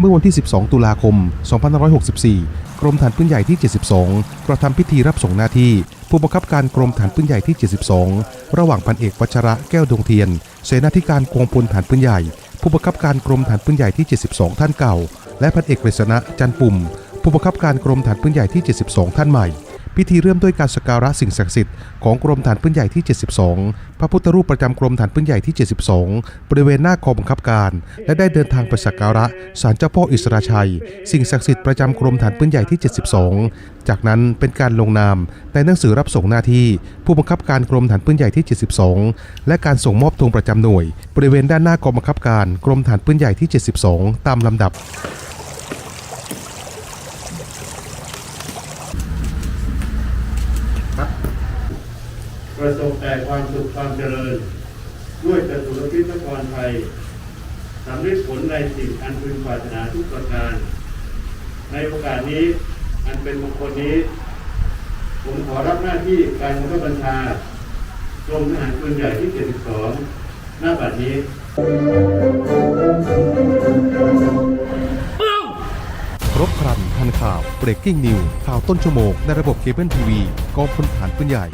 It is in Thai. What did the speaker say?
เมื่อวันที่ 12 ตุลาคม 2564 กรมฐานปืนใหญ่ที่ 72 กระทำพิธีรับส่งหน้าที่ ผู้บังคับการกรมฐานปืนใหญ่ที่ 72 ระหว่างพันเอกวัชระแก้วดวงเทียน เสนาธิการกองพลฐานปืนใหญ่ ผู้บังคับการกรมฐานปืนใหญ่ที่ 72 ท่านเก่า และพันเอกกฤษณะจันปุ่ม ผู้บังคับการกรมฐานปืนใหญ่ที่ 72 ท่านใหม่ พิธีเริ่มด้วยการสักการะสิ่งศักดิ์สิทธิ์ของกรมฐานปืนใหญ่ที่ 72 พระพุทธรูปประจำกรมฐานปืนใหญ่ที่ 72 บริเวณหน้ากองบังคับการ และได้เดินทางไปสักการะศาลเจ้าพ่ออิสราชัย สิ่งศักดิ์สิทธิ์ประจำกรมฐานปืนใหญ่ที่ 72 จากนั้นเป็นการลงนามในหนังสือรับส่งหน้าที่ ผู้บังคับการกรมฐานปืนใหญ่ที่ 72 และการส่งมอบธงประจำหน่วย บริเวณด้านหน้ากองบังคับการกรมฐานปืนใหญ่ที่ 72 ตามลำดับ ประสบแต่ความสุขความเจริญ ด้วยจตุรพิธกรไทยสำเร็จผลในสิ่งอันพึงปรารถนาทุกประการ ในโอกาสนี้อันเป็นมงคลนี้ ผมขอรับหน้าที่การบับบัญชากรมทหารปืนใหญ่ที่ 72 หน้าบัดนี้ครบครันทันข่าว breaking news ข่าวต้นชั่วโมงในระบบเคเบิลทีวีกองพลฐานปืนใหญ่